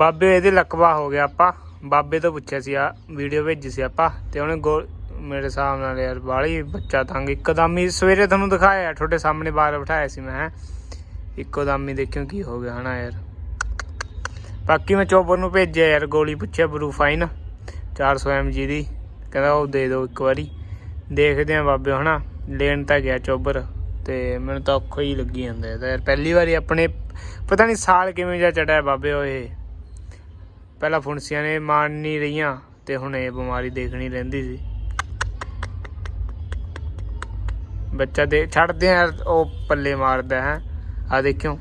ਬਾਬੇ ਇਹਦੇ ਲਕਵਾ ਹੋ ਗਿਆ ਆਪਾਂ। ਬਾਬੇ ਤੋਂ ਪੁੱਛਿਆ ਸੀ ਆ ਵੀਡੀਓ ਭੇਜੀ ਸੀ ਆਪਾਂ ਤੇ ਉਹਨੇ ਗੋ- ਮੇਰੇ ਹਿਸਾਬ ਨਾਲ ਯਾਰ ਬਾਲੀ ਬੱਚਾ ਤੰਗ। ਇੱਕਦਮ ਹੀ ਸਵੇਰੇ ਤੁਹਾਨੂੰ ਦਿਖਾਇਆ, ਤੁਹਾਡੇ ਸਾਹਮਣੇ ਬਾਹਰ ਬਿਠਾਇਆ ਸੀ ਮੈਂ। ਇੱਕੋਦਮ ਹੀ ਦੇਖਿਓ ਕੀ ਹੋ ਗਿਆ ਹਨਾ ਯਾਰ। ਬਾਕੀ ਮੈਂ ਚੋਬਰ ਨੂੰ ਭੇਜਿਆ ਯਾਰ, ਗੋਲੀ ਪੁੱਛਿਆ ਬਰੂ ਫਾਈਨ 400 mg ਦੀ। ਕਹਿੰਦਾ ਉਹ ਦੇ ਦਿਓ ਇੱਕ ਵਾਰੀ। ਦੇਖਦੇ ਆ ਬਾਬੇ ਹਨਾ, ਲੈਣ ਤਾਂ ਗਿਆ ਚੋਬਰ ਤੇ ਮੈਨੂੰ ਤਾਂ ਔਖਾ ਹੀ ਲੱਗੀ ਜਾਂਦਾ। ਤਾਂ ਯਾਰ ਪਹਿਲੀ ਵਾਰੀ ਆਪਣੇ, ਪਤਾ ਨਹੀਂ ਸਾਲ ਕਿਵੇਂ ਜਾ ਚੜਿਆ ਬਾਬੇ ਉਹ ਇਹ। ਪਹਿਲਾਂ ਫੁੰਸੀਆਂ ਨੇ ਮਾਰ ਨਹੀਂ ਰਹੀਆਂ ਤੇ ਹੁਣ ਇਹ ਬਿਮਾਰੀ ਦੇਖਣੀ ਰਹਿੰਦੀ ਸੀ। ਬੱਚਾ ਦੇ ਛੱਡਦੇ ਆ, ਉਹ ਪੱਲੇ ਮਾਰਦਾ ਹੈ। ਆ ਦੇਖਿਓ।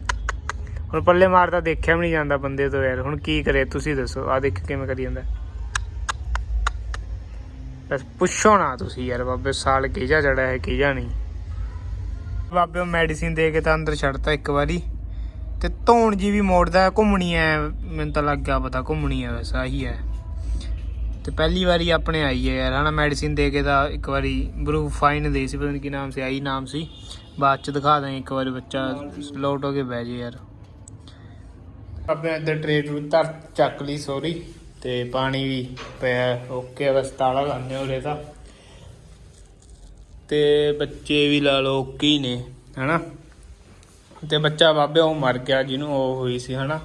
ਹੁਣ ਪੱਲੇ ਮਾਰਦਾ ਦੇਖਿਆ ਵੀ ਨਹੀਂ ਜਾਂਦਾ ਬੰਦੇ ਤੋਂ ਯਾਰ। ਹੁਣ ਕੀ ਕਰੇ, ਤੁਸੀਂ ਦੱਸੋ। ਆ ਦੇਖਿਓ ਕਿਵੇਂ ਕਰੀ ਜਾਂਦਾ। ਬਸ ਪੁੱਛੋ ਨਾ ਤੁਸੀਂ ਯਾਰ, ਬਾਬੇ ਸਾਲ ਕਿਹਜਾ ਚੜਾ ਹੈ ਕਿਹਜਾ ਨਹੀਂ। ਬਾਬੇ ਮੈਡੀਸਿਨ ਦੇ ਕੇ ਤਾਂ ਅੰਦਰ ਛੱਡਤਾ ਇੱਕ ਵਾਰੀ। ਤੇ ਧੌਣ ਜੀ ਵੀ ਮੋੜਦਾ, ਘੁੰਮਣੀ ਐ, ਮੈਨੂੰ ਤਾਂ ਲੱਗ ਗਿਆ ਪਤਾ ਘੁੰਮਣੀ ਐ ਵੈਸਾ ਹੀ ਹੈ ਤੇ ਪਹਿਲੀ ਵਾਰੀ ਆਪਣੇ ਆਈ ਹੈ ਯਾਰ, ਹਨਾ ਮੈਡੀਸਿਨ ਦੇ ਕੇ ਤਾਂ ਇੱਕ ਵਾਰੀ ਬਰੂ ਫਾਈਨ ਦੇ ਸੀ, ਪਤਾ ਨਹੀਂ ਕੀ ਨਾਮ ਸੀ ਆਈ ਨਾਮ ਸੀ। ਬਾਅਦ ਚ ਦਿਖਾ ਦਾਂ ਇੱਕ ਵਾਰੀ ਬੱਚਾ, ਲੋਟ ਹੋ ਕੇ ਬਹਿ ਜੇ ਯਾਰ। ਆਪਣੇ ਇੱਧਰ ਟ੍ਰੇਡ ਧਰ ਚੱਕ ਲਈ ਸੋਰੀ ਤੇ ਪਾਣੀ ਵੀ ਪਿਆ ਓਕੇ ਬਸ ਤਾਲਾ ਲਾਉਂਦੇ ਉਰੇ ਤਾਂ। ਤੇ ਬੱਚੇ ਵੀ ਲਾ ਲਓ ਓਕੇ ਹੀ ਨੇ, ਹਨਾ। ਤੇ ਬੱਚਾ ਬਾਬੇ ਉਹ ਮਰ ਗਿਆ ਜਿਹਨੂੰ ਉਹ ਹੋਈ ਸੀ ਹਨਾ?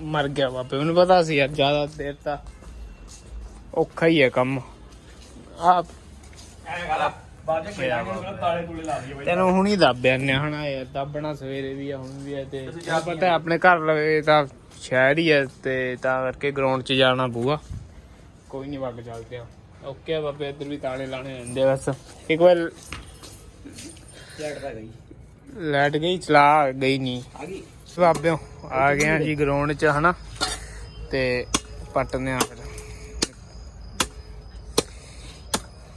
ਮਰ ਗਿਆ ਬਾਬੇ ਮੈਨੂੰ ਪਤਾ ਸੀ ਯਾਰ ਜ਼ਿਆਦਾ ਦੇਰ ਤਾਂ ਔਖਾ ਹੀ ਹੈ ਕੰਮ। ਆ ਐ ਗੱਲ ਬਾਅਦ ਚ ਕਿਆ ਖੇਡਾਂਗੇ ਮਤਲਬ ਤਾਲੇ ਤੂਲੇ ਲਾ ਦਈਏ ਬਾਈ ਤੈਨੂੰ ਹੁਣੀ ਦੱਬਿਆ ਨੇ ਹਨਾ ਯਾਰ ਦੱਬਣਾ ਸਵੇਰੇ ਵੀ ਆ ਹੁਣ ਵੀ ਆ ਤੇ ਪਤਾ ਆਪਣੇ ਘਰ ਲਵੇ ਤਾਂ ਸ਼ਹਿਰ ਹੀ ਹੈ ਤੇ ਤਾਂ ਕਰਕੇ ਗਰਾਊਂਡ 'ਚ ਜਾਣਾ ਪਊਗਾ। ਕੋਈ ਨਹੀਂ ਵਗ ਚੱਲਦੇ ਆ। ਓਕੇ ਬਾਬੇ ਇੱਧਰ ਵੀ ਤਾਲੇ ਲਾਣੇ ਹੁੰਦੇ ਆ ਬਸ। ਇੱਕ ਵਾਰ ਤਾਂ ਗਈ। ਲਾਈਟ ਗਈ ਚਲਾ ਗਈ ਨਹੀਂ। ਆ ਗਈ? ਬਾਬਿਓ ਆ ਗਏ ਆ ਜੀ ਗਰਾਊਂਡ 'ਚ ਹਨਾ? ਤੇ ਪੱਟਨੇ ਆ ਫਿਰ।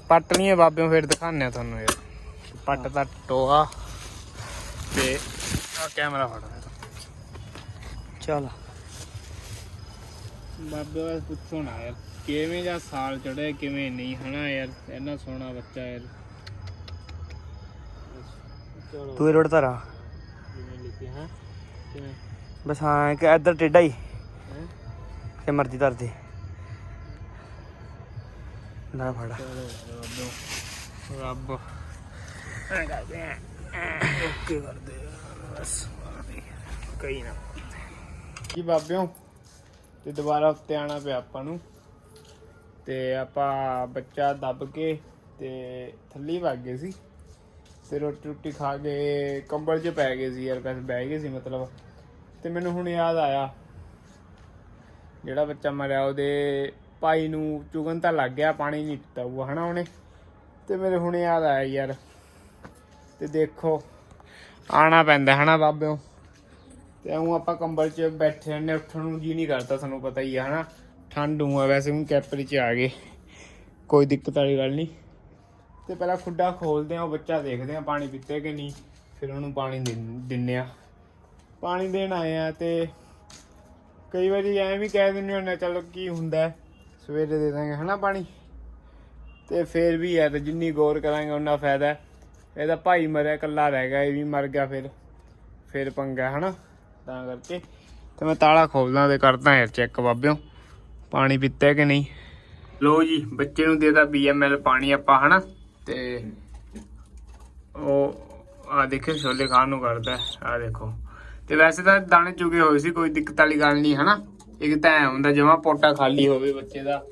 ਪੱਟਣੀ ਹੈ ਬਾਬਿਓ ਫਿਰ ਦਿਖਾਣੇ ਆ ਤੁਹਾਨੂੰ ਯਾਰ। ਪੱਟ ਦਾ ਟੋਆ ਤੇ ਆ ਕੈਮਰਾ ਫੜ ਚਲ। ਬਾਬੇ ਬਸ ਪੁੱਛੋ ਨਾ ਯਾਰ ਕਿਵੇਂ ਜਾਂ ਸਾਲ ਚੜਿਆ ਕਿਵੇਂ ਨਹੀਂ ਹਨਾ ਯਾਰ? ਇੰਨਾ ਸੋਹਣਾ ਬੱਚਾ ਯਾਰ। ਤੂੰ ਰੋਡ ਧਰਾ ਜਿਵੇਂ ਲਿਖਿਆ ਹਾਂ ਕਿਵੇਂ ਬਸ ਹਾਂ ਕਿ ਇੱਧਰ ਟੇਡਾ ਹੀ? ਕਿ ਮਰਜ਼ੀ ਧਰ ਦੇ। ਨਾ ਫੜ। ਰੱਬੋ। ਰੱਬ। ਐ ਕਰਦੇ ਆ। ਓਕੇ ਕਰਦੇ ਆ। ਬਸ ਕਈ ਨਾ ਕੀ ਬਾਬਿਓ ਤੇ ਦੁਬਾਰਾ ਉੱਤੇ ਆਣਾ ਪਿਆ ਆਪਾਂ ਨੂੰ। ਤੇ ਆਪਾਂ ਬੱਚਾ ਦੱਬ ਕੇ ਤੇ ਥੱਲੇ ਵਗ ਗਏ ਸੀ। ਤੇ ਰੋਟੀ ਰੋਟੀ ਖਾ ਕੇ ਕੰਬਲ 'ਚ ਪੈ ਗਏ ਸੀ ਯਾਰ, ਬਸ ਬਹਿ ਗਏ ਸੀ ਮਤਲਬ। ਤੇ ਮੈਨੂੰ ਹੁਣ ਯਾਦ ਆਇਆ, ਜਿਹੜਾ ਬੱਚਾ ਮਰਿਆ ਉਹਦੇ ਭਾਈ ਨੂੰ ਚੁਗਣ ਤਾਂ ਲੱਗ ਗਿਆ, ਪਾਣੀ ਨਹੀਂ ਪੀਤਾ ਉਹ ਹਨਾ ਉਹਨੇ? ਤੇ ਮੇਰੇ ਹੁਣ ਯਾਦ ਆਇਆ ਯਾਰ, ਤੇ ਦੇਖੋ, ਆਣਾ ਪੈਂਦਾ ਹਨਾ ਬਾਬਿਓ। ਤੇ ਉਹ ਆਪਾਂ ਕੰਬਲ 'ਚ ਬੈਠੇ ਰਹਿੰਦੇ ਉੱਠਣ ਨੂੰ ਜੀ ਨਹੀਂ ਕਰਦਾ, ਤੁਹਾਨੂੰ ਪਤਾ ਹੀ ਆ, ਹਨਾ। ਠੰਡ ਨੂੰ ਵੈਸੇ ਹੁਣ ਕੈਪਰੀ 'ਚ ਆ ਗਏ। ਕੋਈ ਦਿੱਕਤ ਵਾਲੀ ਗੱਲ ਨਹੀਂ। ਤੇ ਪਹਿਲਾਂ ਖੁੱਡਾ ਖੋਲਦੇ ਆ ਉਹ ਬੱਚਾ ਦੇਖਦੇ ਆ ਪਾਣੀ ਪੀਤੇ ਕਿ ਨਹੀਂ ਫਿਰ ਉਹਨੂੰ ਪਾਣੀ ਦਿੰ- ਦਿੰਨੇ ਆ ਪਾਣੀ ਦੇਣ ਆਏ ਆ ਤੇ ਕਈ ਵਾਰੀ ਐਂ ਵੀ ਕਹਿ ਦਿੰਦੇ ਹੁੰਦੇ ਆ, ਚਲੋ ਕੀ ਹੁੰਦਾ ਸਵੇਰੇ ਦੇ ਦਾਂਗੇ ਹਨਾ ਪਾਣੀ? ਤੇ ਫੇਰ ਵੀ ਹੈ ਤੇ ਜਿੰਨੀ ਗੌਰ ਕਰਾਂਗੇ ਉਹਨਾਂ ਫਾਇਦਾ ਹੈ। ਇਹਦਾ ਭਾਈ ਮਰਿਆ ਇਕੱਲਾ ਰਹਿ ਗਿਆ ਇਹ ਵੀ ਮਰ ਗਿਆ ਫਿਰ ਫਿਰ ਪੰਗਾ ਹਨਾ? ਤਾਂ ਕਰਕੇ ਤੇ ਮੈਂ ਤਾਲਾ ਖੋਲਦਾ ਤੇ ਕਰਦਾ ਯਾਰ ਚੈੱਕ ਬਾਬਿਓ ਪਾਣੀ ਪੀਤਾ ਕਿ ਨਹੀਂ? ਲੋ ਜੀ ਬੱਚੇ ਨੂੰ ਦੇਦਾ ਬੀਐਮਐਲ ਪਾਣੀ ਆਪਾਂ ਹਨਾ? ਤੇ ਉਹ ਆ ਦੇਖੋ ਛੋਲੇ ਖਾਣ ਨੂੰ ਕਰਦਾ ਆ ਦੇਖੋ। ਤੇ ਵੈਸੇ ਤਾਂ ਦਾਣੇ ਚੁਗੇ ਹੋਏ ਸੀ, ਕੋਈ ਦਿੱਕਤ ਵਾਲੀ ਗੱਲ ਨਹੀਂ, ਹਨਾ? ਇੱਕ ਤਾਂ ਐ ਹੁੰਦਾ, ਜਮਾ ਪੋਟਾ ਖਾਲੀ ਹੋਵੇ ਬੱਚੇ ਦਾ,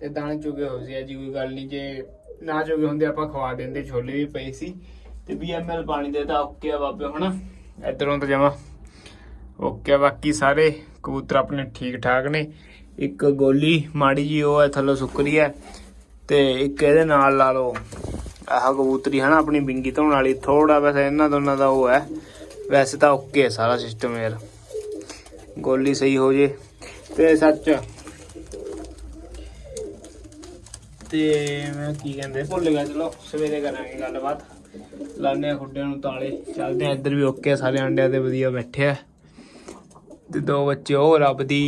ਤੇ ਦਾਣੇ ਚੁਗੇ ਹੋਏ ਸੀ ਅਜੀ ਕੋਈ ਗੱਲ ਨਹੀਂ, ਜੇ ਨਾ ਚੁਗੇ ਹੁੰਦੇ ਆਪਾਂ ਖਵਾ ਦਿੰਦੇ, ਛੋਲੇ ਵੀ ਪਏ ਸੀ। ਤੇ ਬੀਐਮਐਲ ਪਾਣੀ ਦੇ ਤਾਂ ਓਕੇ ਆ ਬਾਬੇ, ਹਨਾ? ਇਧਰੋਂ ਤਾਂ ਜਮਾ ਓਕੇ ਬਾਕੀ ਸਾਰੇ ਕਬੂਤਰ ਆਪਣੇ ਠੀਕ ਠਾਕ ਨੇ। ਇੱਕ ਗੋਲੀ, ਮਾੜੀ ਜੀ, ਉਹ ਹੈ, ਥੱਲੋਂ ਸੁੱਕਰੀ ਹੈ, ਤੇ ਇੱਕ ਇਹਦੇ ਨਾਲ ਲਾ ਲਓ। ਆਹ ਕਬੂਤਰੀ ਹੈ ਨਾ ਆਪਣੀ ਬਿੰਗੀ ਧੋਣ ਵਾਲੀ ਥੋੜਾ ਵੈਸੇ ਇਹਨਾਂ ਦੋਨਾਂ ਦਾ ਉਹ ਹੈ। ਵੈਸੇ ਤਾਂ ਓਕੇ ਹੈ ਸਾਰਾ ਸਿਸਟਮ ਯਾਰ। ਗੋਲੀ ਸਹੀ ਹੋ ਜੇ। ਤੇ ਸੱਚ। ਤੇ ਮੈਂ ਕੀ ਕਹਿੰਦੇ, ਭੁੱਲ ਗਿਆ, ਚਲੋ ਸਵੇਰੇ ਕਰਾਂਗੇ ਗੱਲਬਾਤ। ਲਾਣੇ ਆ ਖੁੱਡਿਆਂ ਨੂੰ ਤਾਲੇ। ਚੱਲਦੇ ਆ ਇੱਧਰ ਵੀ ਓਕੇ ਸਾਰੇ ਅੰਡਿਆਂ ਤੇ ਵਧੀਆ ਬੈਠੇ ਆ। ਤੇ ਦੋ ਬੱਚੇ ਉਹ ਰੱਬ ਦੀ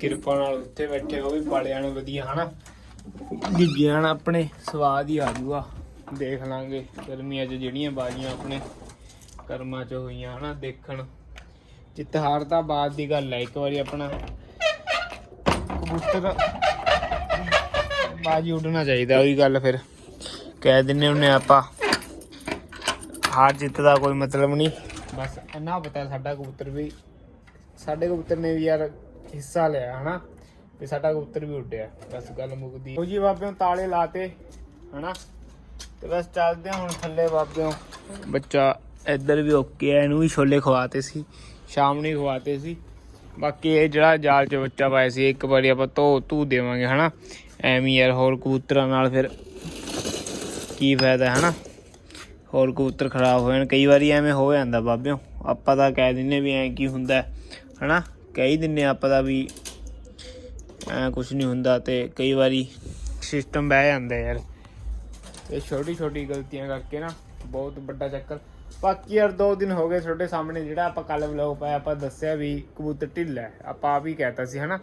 ਕਿਰਪਾ ਨਾਲ ਉੱਥੇ ਬੈਠੇ, ਉਹ ਵੀ ਪਾਲਿਆਂ ਨੂੰ ਵਧੀਆ ਹਨਾ। ਗਿੱਜਿਆਂ ਨਾਲ ਆਪਣੇ ਸਵਾਦ ਹੀ ਆ ਜੂਗਾ। ਦੇਖ ਲਾਂਗੇ। ਗਰਮੀਆਂ 'ਚ ਜਿਹੜੀਆਂ ਬਾਜੀਆਂ ਆਪਣੇ ਕਰਮਾਂ 'ਚ ਹੋਈਆਂ, ਹਨਾ, ਦੇਖਣ। ਜਿੱਤ ਹਾਰ ਤਾਂ ਬਾਅਦ ਦੀ ਗੱਲ ਹੈ ਇੱਕ ਵਾਰੀ ਆਪਣਾ ਕਬੂਤਰ ਬਾਜੀ ਉੱਡਣਾ ਚਾਹੀਦਾ, ਉਹੀ ਗੱਲ ਫਿਰ ਕਹਿ ਦਿੰਨੇ ਹੁੰਨੇ ਆਪਾਂ। ਹਾਰ ਜਿੱਤ ਦਾ ਕੋਈ ਮਤਲਬ ਨਹੀਂ। ਬਸ ਇੰਨਾ ਪਤਾ ਸਾਡਾ ਕਬੂਤਰ ਵੀ, ਸਾਡੇ ਕਬੂਤਰ ਨੇ ਵੀ ਯਾਰ ਹਿੱਸਾ ਲਿਆ, ਹਨਾ ਤੇ ਸਾਡਾ ਕਬੂਤਰ ਵੀ ਉੱਡਿਆ। ਬਸ ਗੱਲ ਮੁੱਕਦੀ। ਉਹ ਜੀ ਬਾਬਿਓ ਤਾਲੇ ਲਾਤੇ, ਹਨਾ। ਤੇ ਬਸ ਚੱਲਦੇ ਹਾਂ ਹੁਣ ਥੱਲੇ ਬਾਬਿਓ ਬੱਚਾ ਇੱਧਰ ਵੀ ਓਕੇ ਹੈ ਇਹਨੂੰ ਵੀ ਛੋਲੇ ਖਵਾਤੇ ਸੀ ਸ਼ਾਮ ਨੂੰ ਹੀ ਖਵਾਤੇ ਸੀ। ਬਾਕੀ ਇਹ ਜਿਹੜਾ ਜਾਲ 'ਚ ਬੱਚਾ ਪਾਇਆ ਸੀ ਇੱਕ ਵਾਰੀ ਆਪਾਂ ਧੋ ਧੂ ਦੇਵਾਂਗੇ ਹਨਾ? ਐਵੇਂ ਯਾਰ ਹੋਰ ਕਬੂਤਰਾਂ ਨਾਲ ਫਿਰ ਕੀ ਫਾਇਦਾ ਹਨਾ? ਹੋਰ ਕਬੂਤਰ ਖਰਾਬ ਹੋ ਜਾਣ ਕਈ ਵਾਰੀ ਐਵੇਂ ਹੋ ਜਾਂਦਾ ਬਾਬਿਓ। ਆਪਾਂ ਤਾਂ ਕਹਿ ਦਿੰਨੇ ਵੀ ਐ ਕੀ ਹੁੰਦਾ ਹੈ, ਹਨਾ? ਕਹਿ ਹੀ ਦਿੰਨੇ ਆਪਾਂ ਦਾ ਵੀ ਐ ਕੁਝ ਨਹੀਂ ਹੁੰਦਾ ਤੇ ਕਈ ਵਾਰੀ ਸਿਸਟਮ ਬਹਿ ਜਾਂਦਾ ਯਾਰ। ਇਹ ਛੋਟੀ ਛੋਟੀ ਗਲਤੀਆਂ ਕਰਕੇ ਨਾ ਬਹੁਤ ਵੱਡਾ ਚੱਕਰ। ਬਾਕੀ ਯਾਰ ਦੋ ਦਿਨ ਹੋ ਗਏ ਤੁਹਾਡੇ ਸਾਹਮਣੇ ਜਿਹੜਾ ਆਪਾਂ ਕੱਲ ਵਲੌਗ ਪਾਇਆ, ਆਪਾਂ ਦੱਸਿਆ ਵੀ ਕਬੂਤਰ ਢਿੱਲਾ ਹੈ। ਆਪਾਂ ਆਪ ਹੀ ਕਹਿਤਾ ਸੀ, ਹਨਾ?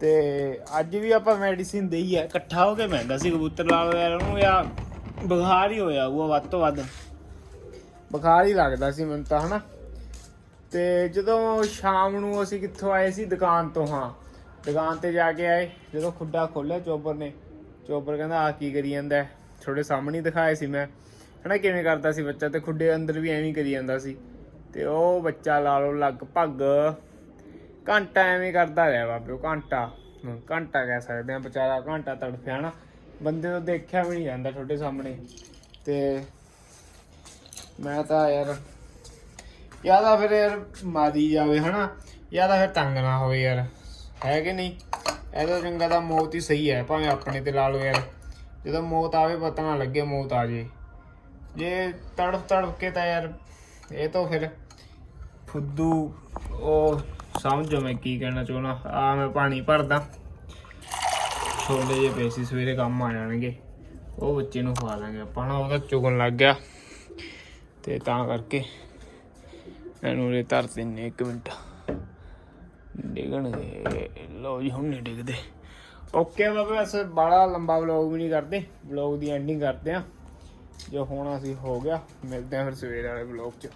ਤੇ ਅੱਜ ਵੀ ਆਪਾਂ ਮੈਡੀਸਿਨ ਦੇਈ ਹੈ ਇਕੱਠਾ ਹੋ ਕੇ ਮਹਿੰਦਾ ਸੀ ਕਬੂਤਰ ਲਾਲ ਯਾਰ, ਉਹਨੂੰ ਯਾ ਬੁਖਾਰ ਹੀ ਹੋਇਆ ਉਹ ਵੱਧ ਤੋਂ ਵੱਧ। ਬੁਖਾਰ ਹੀ ਲੱਗਦਾ ਸੀ ਮੈਨੂੰ ਤਾਂ, ਹਨਾ? ਤੇ ਜਦੋਂ ਸ਼ਾਮ ਨੂੰ ਅਸੀਂ ਕਿੱਥੋਂ ਆਏ ਸੀ? ਦੁਕਾਨ ਤੋਂ, ਹਾਂ। ਦੁਕਾਨ ਤੇ ਜਾ ਕੇ ਆਏ। ਜਦੋਂ ਖੁੱਡਾ ਖੋਲਿਆ ਚੋਬਰ ਨੇ ਚੋਬਰ ਕਹਿੰਦਾ ਆ ਕੀ ਕਰੀ ਜਾਂਦਾ ਤੁਹਾਡੇ ਸਾਹਮਣੇ ਦਿਖਾਏ ਸੀ ਮੈਂ। ਹਨਾ ਕਿਵੇਂ ਕਰਦਾ ਸੀ ਬੱਚਾ ਤੇ ਖੁੱਡੇ ਅੰਦਰ ਵੀ ਐਵੇਂ ਕਰੀ ਜਾਂਦਾ ਸੀ। ਤੇ ਉਹ ਬੱਚਾ ਲਾ ਲਓ ਲਗਭਗ ਘੰਟਾ ਐਵੇਂ ਕਰਦਾ ਰਿਹਾ ਬਾਬੇ ਉਹ ਘੰਟਾ ਘੰਟਾ ਕਹਿ ਸਕਦੇ ਆ ਵਿਚਾਰਾ ਘੰਟਾ ਤੜਫਿਆ ਨਾ ਬੰਦੇ ਤੋਂ ਦੇਖਿਆ ਵੀ ਨਹੀਂ ਜਾਂਦਾ ਤੁਹਾਡੇ ਸਾਹਮਣੇ। ਤੇ ਮੈਂ ਤਾਂ ਯਾਰ, ਜਾਂ ਤਾਂ ਫਿਰ ਯਾਰ ਮਾਰੀ ਜਾਵੇ ਹਨਾ, ਜਾਂ ਤਾਂ ਫਿਰ ਤੰਗ ਨਾ ਹੋਵੇ ਯਾਰ। ਹੈ ਕਿ ਨਹੀਂ? ਇਹਦਾ ਚੰਗਾ ਤਾਂ ਮੌਤ ਹੀ ਸਹੀ ਹੈ, ਭਾਵੇਂ ਆਪਣੇ ਤੇ ਲਾ ਲਓ ਯਾਰ। ਜਦੋਂ ਮੌਤ ਆਵੇ ਪਤਾ ਨਾ ਲੱਗੇ ਮੌਤ ਆ ਜੇ। ਜੇ ਤੜਫ ਤੜਫ ਕੇ ਤਾਂ ਯਾਰ ਇਹ ਤਾਂ ਫਿਰ ਫੁੱਦੂ ਉਹ ਸਮਝੋ ਮੈਂ ਕੀ ਕਹਿਣਾ ਚਾਹੁੰਦਾ। ਆ ਮੈਂ ਪਾਣੀ ਭਰਦਾ। ਛੋਲੇ ਜੇ ਪੈਸੇ ਸਵੇਰੇ ਕੰਮ ਆ ਜਾਣਗੇ। ਉਹ ਬੱਚੇ ਨੂੰ ਖਵਾ ਦਾਂਗੇ ਆਪਾਂ ਨਾ ਉਹਦਾ ਚੁਗਣ ਲੱਗ ਗਿਆ। ਤੇ ਤਾਂ ਕਰਕੇ ਇਹਨੂੰ ਰੇ ਧਰ ਦਿੰਨੇ ਇੱਕ ਮਿੰਟ। ਡਿਗਣਗੇ। ਲਓ ਜੀ, ਹੁਣ ਨਹੀਂ ਡਿੱਗਦੇ। ਓਕੇ ਬਾਬੇ, ਵੈਸੇ ਬੜਾ ਲੰਬਾ ਵਲੌਗ ਵੀ ਨਹੀਂ ਕਰਦੇ। ਵਲੌਗ ਦੀ ਐਂਡਿੰਗ ਕਰਦੇ ਆ। ਜੋ ਹੋਣਾ ਸੀ, ਹੋ ਗਿਆ। ਮਿਲਦੇ ਆ ਫਿਰ ਸਵੇਰ ਵਾਲੇ ਵਲੌਗ 'ਚ।